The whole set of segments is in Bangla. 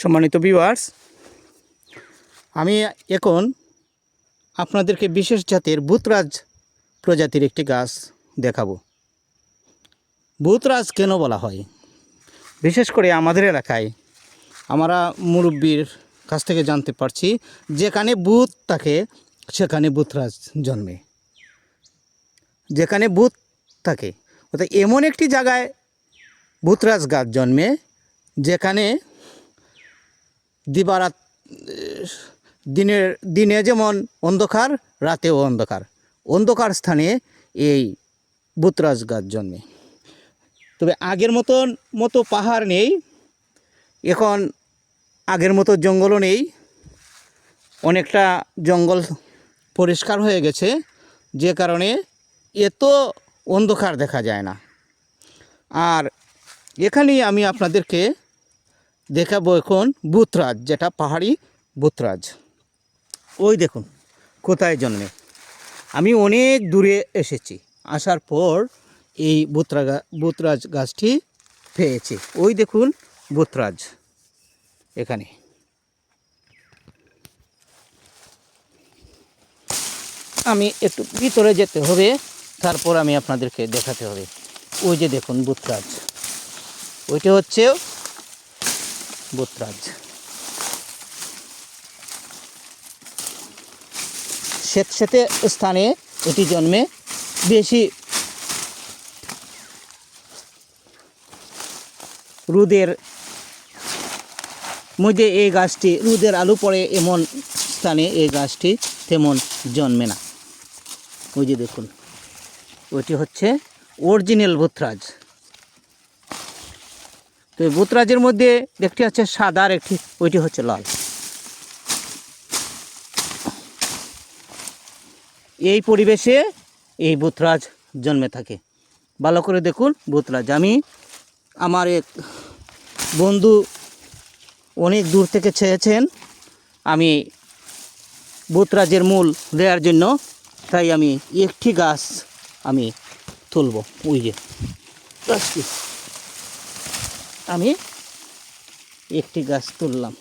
সম্মানিত ভিউয়ার্স আমি এখন আপনাদেরকে বিশেষ জাতের ভূতরাজ প্রজাতির একটি গাছ দেখাবো। ভূতরাজ কেন বলা হয়? বিশেষ করে আমাদের এলাকায় আমরা মুরব্বীর কাছ থেকে জানতে পারছি, যেখানে ভূত থাকে, সেখানে ভূতরাজ জন্মে। যেখানে ভূত থাকে, অর্থাৎ এমন একটি জায়গায় ভূতরাজ গাছ জন্মে, যেখানে দিবারাত দিনের, দিনে যেমন অন্ধকার, রাতেও অন্ধকার। অন্ধকার স্থানে এই বুতরাজ গাছ জন্মে। তবে আগের মতন, মতো পাহাড় নেই। এখন আগের মতো জঙ্গলও নেই। অনেকটা জঙ্গল পরিষ্কার হয়ে গেছে। যে কারণে এত অন্ধকার দেখা যায় না। আর এখানেই আমি আপনাদেরকে দেখাবো এখন বুতরাজ যেটা পাহাড়ি বুতরাজ ওই দেখুন, কোথায় জন্মে। আমি অনেক দূরে এসেছি, আসার পর এই বুতরা গা- বুতরাজ গাছটি পেয়েছি। ওই দেখুন বুতরাজ এখানে। আমি একটু ভিতরে যেতে হবে, তারপর আমি আপনাদেরকে দেখাতে হবে। ওই যে দেখুন বুতরাজ ওইটা হচ্ছে বুতরাজ। স্বেতসেতে স্থানে এটি জন্মে। বেশি রোদের মধ্যে এই গাছটি, রোদের আলু পড়ে এমন স্থানে এই গাছটি তেমন জন্মে না। ওই যে দেখুন ওইটি হচ্ছে অরিজিনাল বুতরাজ। তো এই বুতরাজের মধ্যে একটি হচ্ছে সাদা আর একটি, ওইটি হচ্ছে লাল। এই পরিবেশে এই বুতরাজ জন্মে থাকে। ভালো করে দেখুন বুতরাজ আমি আমার এক বন্ধু অনেক দূর থেকে চেয়েছেন, আমি বুতরাজের মূল দেওয়ার জন্য, তাই আমি একটি গাছ আমি তুলব। ওই যে, গাছটি। আমি একটি গাছ তুললাম।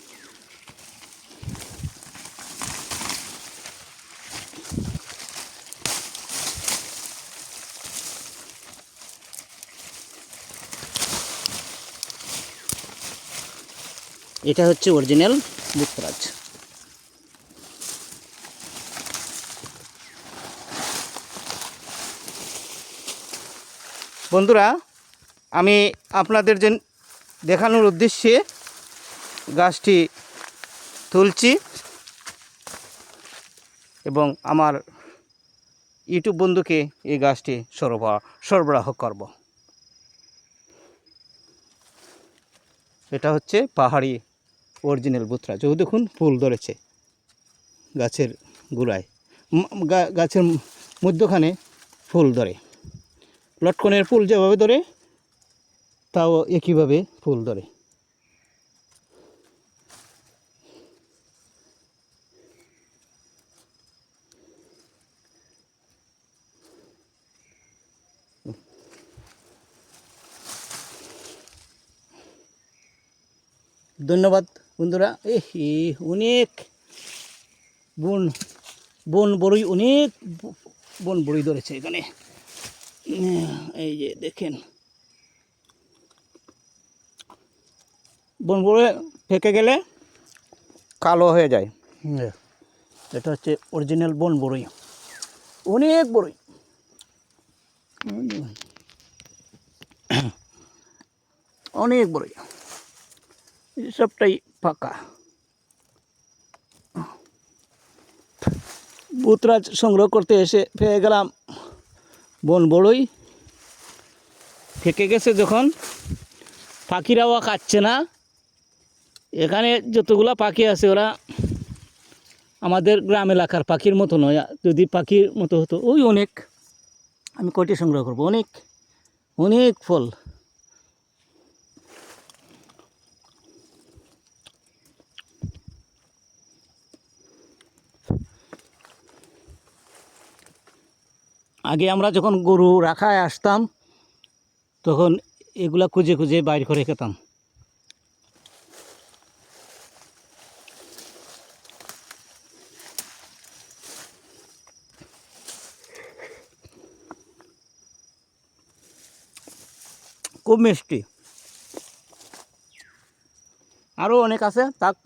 এটা হচ্ছে অরিজিনাল বুতরাজ বন্ধুরা আমি আপনাদের যে দেখানোর উদ্দেশ্যে গাছটি তুলছি এবং আমার ইউটিউব বন্ধুকে এই গাছটি সরবরাহ সরবরাহ করব। এটা হচ্ছে পাহাড়ি অরিজিনাল বুতরাজ ও দেখুন, ফুল ধরেছে গাছের গোড়ায়। গাছের মধ্যখানে ফুল ধরে। লটকনের ফুল যেভাবে ধরে তাও একইভাবে ফুল ধরে। ধন্যবাদ বন্ধুরা। এ, অনেক বন বন বড়ই, অনেক বন বড়ই ধরেছে এখানে। এই যে দেখেন। বন বড়ে ফেঁকে গেলে কালো হয়ে যায়। এটা হচ্ছে অরিজিনাল বন বড়ই অনেক বড়ই। অনেক বড়ই। সবটাই ফাঁকা। বুতরাজ সংগ্রহ করতে এসে পেয়ে গেলাম বন বড়ই থেকে গেছে যখন। পাখিরাও খাচ্ছে না। এখানে যতগুলো পাখি আছে, ওরা আমাদের গ্রাম এলাকার পাখির মতো নয়। যদি পাখির মতো হতো, ওই অনেক। আমি কয়টি সংগ্রহ করব? অনেক অনেক ফল। আগে আমরা যখন গরু রাখায় আসতাম, তখন এগুলা খুঁজে খুঁজে বাইর করে খেতাম। খুব মিষ্টি। আরও অনেক আছে তাক।